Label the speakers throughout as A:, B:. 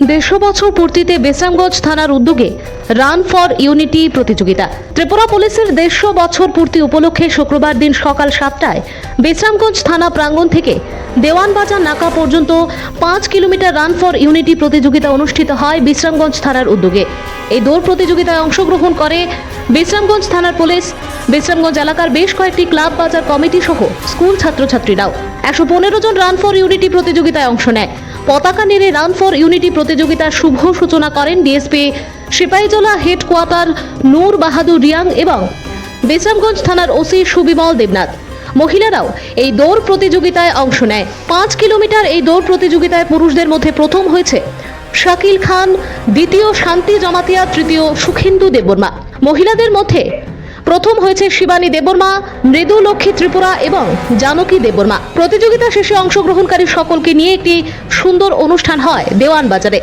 A: দেড়শো বছর পূর্তিতে বেসরামগঞ্জ থানার উদ্যোগে রান ফর ইউনিটি প্রতিযোগিতা। ত্রিপুরা পুলিশের দেড়শো বছর পূর্তি উপলক্ষে শুক্রবার দিন সকাল সাতটায় বেসরামগঞ্জ থানা প্রাঙ্গণ থেকে দেওয়ানবাজার নাকা পর্যন্ত পাঁচ কিলোমিটার রান ফর ইউনিটি প্রতিযোগিতা অনুষ্ঠিত হয় বিশ্রামগঞ্জ থানার উদ্যোগে। এই দৌড় প্রতিযোগিতায় অংশগ্রহণ করে বিশ্রামগঞ্জ থানার পুলিশ, বিশ্রামগঞ্জ এলাকার বেশ কয়েকটি ক্লাব, বাজার কমিটি সহ স্কুল ছাত্রছাত্রীরাও। একশো পনেরো জন রান ফর ইউনিটি প্রতিযোগিতায় অংশ নেয়। পতাকা নেড়ে রান ফর ইউনিটি প্রতিযোগিতার শুভ সূচনা করেন ডিএসপি সিপাহীজলা হেডকোয়ার্টার নূর বাহাদুর রিয়াং এবং বিশ্রামগঞ্জ থানার ওসি সুবিমল দেবনাথ। মহিলারাও এই দৌড় প্রতিযোগিতায় অংশ নেয়। পাঁচ কিলোমিটার এই দৌড় প্রতিযোগিতায় পুরুষদের মধ্যে প্রথম হয়েছে শাকিল খান, দ্বিতীয় শান্তি জমাতিয়া, তৃতীয় সুখেন্দু দেববর্মা। মহিলাদের মধ্যে প্রথম হয়েছে শিবানী দেববর্মা, মৃদু লক্ষ্মী ত্রিপুরা এবং জানকী দেববর্মা। প্রতিযোগিতা শেষে অংশগ্রহণকারী সকলকে নিয়ে একটি সুন্দর অনুষ্ঠান হয় দেওয়ান বাজারে।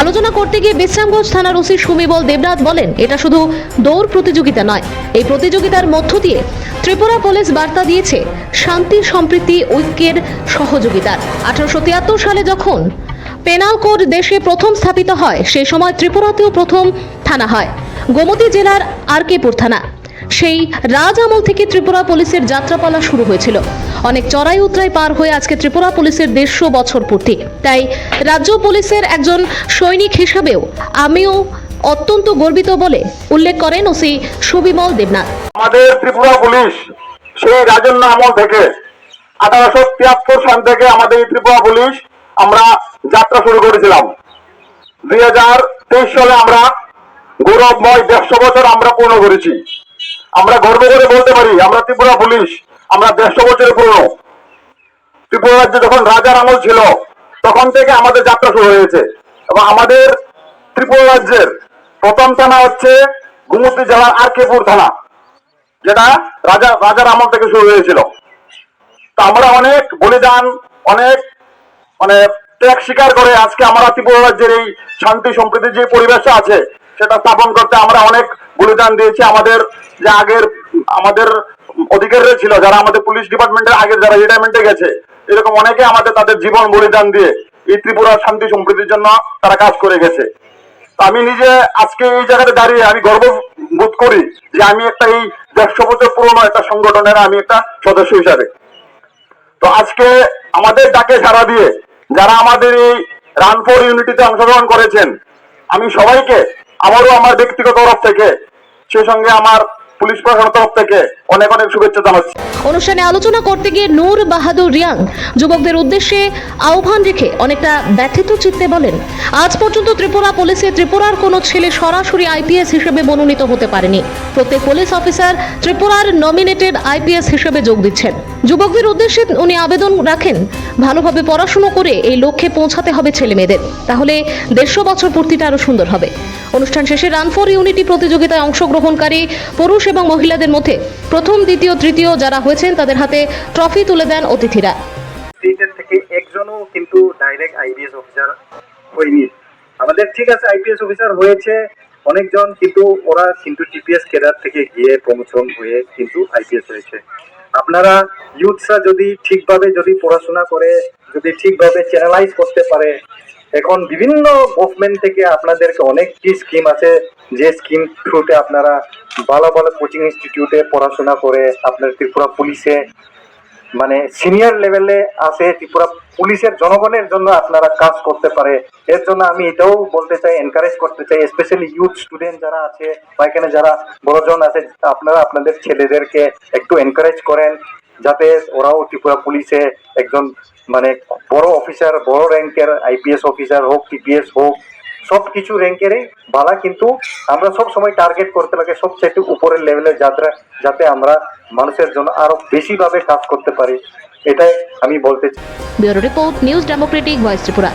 A: আলোচনা করতে গিয়ে বিশ্রামগঞ্জ থানার ওসি সুমিবল দেবনাথ বলেন, এটা শুধু দৌড় প্রতিযোগিতা নয়। এই প্রতিযোগিতার মধ্য দিয়ে ত্রিপুরা পুলিশ বার্তা দিয়েছে, শান্তি, সম্প্রীতি, ঐক্যের সহযোগিতার। আঠারোশো তিয়াত্তর সালে যখন পেনাল কোড দেশে প্রথম স্থাপিত হয় সেই সময় ত্রিপুরাতেও প্রথম থানা হয়। গোমতী জেলার আরকেপুর থানা। সেই রাজ আমল থেকে ত্রিপুরা পুলিশের যাত্রাপালা শুরু হয়েছিল। অনেক চড়াই উতরাই পার হয়ে আজকে ত্রিপুরা পুলিশের দেড়শো বছর পূর্তি। তাই রাজ্য পুলিশের একজন সৈনিক হিসাবেও আমিও অত্যন্ত গর্বিত বলে উল্লেখ করেন ওসি সুবিমল দেবনাথ।
B: আমাদের ত্রিপুরা পুলিশ সেই রাজন্য আমল থেকে আঠারোশো তিয়াত্তর সাল থেকে আমাদের ত্রিপুরা পুলিশ আমরা যাত্রা শুরু করেছিলাম। দুই হাজার তেইশ সালে আমরা গৌরবময় দেড়শো বছর আমরা পূর্ণ করেছি। আমরা গর্ব করে বলতে পারি, আমরা ত্রিপুরা পুলিশ, আমরা দেড়শো বছরে পূর্ণ ত্রিপুরা রাজ্যে যখন রাজার আমল ছিল, তখন থেকে আমাদের যাত্রা শুরু হয়েছে। এবং আমাদের ত্রিপুরা রাজ্যের প্রথম থানা হচ্ছে গুমতি জেলার আরকেপুর থানা, যেটা রাজা, রাজার আমল থেকে শুরু হয়েছিল। তো আমরা অনেক বলিদান, অনেক মানে ত্যাগ স্বীকার করে আজকে আমরা ত্রিপুরা রাজ্যের এই শান্তি সম্প্রীতির যে পরিবেশ আছে সেটা স্থাপন করতে আমরা অনেক বলিদান দিয়েছি। আমাদের যে আগের, আমাদের অধিকারীরা ছিল, যারা আমাদের পুলিশ ডিপার্টমেন্টের আগে যারা রিটায়ারমেন্টে গেছে, এরকম অনেকে আমাদের তাদের জীবন বলিদান দিয়ে এই ত্রিপুরার শান্তি সম্প্রীতির জন্য তারা কাজ করে গেছে। আমি নিজে আজকে এই জায়গাতে দাঁড়িয়ে আমি গর্ব বোধ করি যে আমি একটা এই দেড়শো বছর পুরনো একটা সংগঠনের আমি একটা সদস্য হিসাবে। তো আজকে আমাদের ডাকে সাড়া দিয়ে যারা আমাদের এই রান ফর ইউনিটিতে অংশগ্রহণ করেছেন, আমি সবাইকে আমারও আমার ব্যক্তিগত তরফ থেকে, সেই সঙ্গে আমার পুলিশ প্রশাসনের তরফ থেকে অনেক অনেক শুভেচ্ছা জানাচ্ছি।
A: অনুষ্ঠানে আলোচনা করতে গিয়ে নূর বাহাদুর রিয়াং যুবকদের উদ্দেশ্যে আহ্বান রেখে অনেকটা ব্যথিত চিত্তে বলেন, আজ পর্যন্ত ত্রিপুরা পুলিশে ত্রিপুরার কোনো ছেলে সরাসরি আইপিএস হিসেবে মনোনীত হতে পারেনি। প্রত্যেক পুলিশ অফিসার ত্রিপুরার নমিনেটেড আইপিএস হিসেবে যোগ দিচ্ছেন। যুবকদের উদ্দেশ্যে উনি আবেদন রাখেন, ভালোভাবে পড়াশুনো করে এই লক্ষ্যে পৌঁছাতে হবে ছেলে মেয়েদের তাহলে দেড়শো বছর পূর্তিটা আরও সুন্দর হবে। অনুষ্ঠান শেষে রান ফর ইউনিটি প্রতিযোগিতায় অংশগ্রহণকারী পুরুষ এবং মহিলাদের মধ্যে প্রথম, দ্বিতীয়, তৃতীয় যারা হয়েছেন তাদের হাতে ট্রফি তুলে দেন অতিথিরা।
C: থেকে একজনও কিন্তু ডাইরেক্ট আইপিএস অফিসার হয়নি। আমাদের ঠিক আছে, আইপিএস অফিসার হয়েছে। অনেকজন কিন্তু ওরা কিন্তু টিপিএস কেডার থেকে গিয়ে প্রমোশন হয়ে কিন্তু আইপিএস হয়েছে। আপনারা ইউথসরা যদি ঠিকভাবে যদি পড়াশোনা করে, যদি ঠিকভাবে চ্যানেলাইজ করতে পারে এখন বিভিন্ন গভর্নমেন্ট থেকে আপনাদেরকে অনেক কি স্কিম আছে? যে স্কিম থ্রুতে আপনারা ভালো ভালো কোচিং ইনস্টিটিউটে পড়াশোনা করে আপনার ত্রিপুরা পুলিশে মানে সিনিয়র লেভেলে আছে ত্রিপুরা পুলিশের জনগণের জন্য আপনারা কাজ করতে পারে। এর জন্য আমি এটাও বলতে চাই এনকারেজ করতে চাই স্পেশালি ইউথ স্টুডেন্ট যারা আছে বা এখানে যারা বড়জন আছে, আপনারা আপনাদের ছেলেদেরকে একটু এনকারেজ করেন। যাতে ওরাও ত্রিপুরা পুলিশে একজন মানে বড় অফিসার, বড় র্যাঙ্কের আইপিএস অফিসার হোক, টিপিএস হোক সব কিছু র্যাঙ্কেরই বালা, কিন্তু আমরা সব সময় টার্গেট করতে লাগে সবচেয়ে উপরের লেভেলে যাত্রা, যাতে আমরা মানুষের জন্য আরও বেশিভাবে কাজ করতে পারি। এটাই আমি বলতে চাই।
A: Bureau report, news democratic, voice Tripura.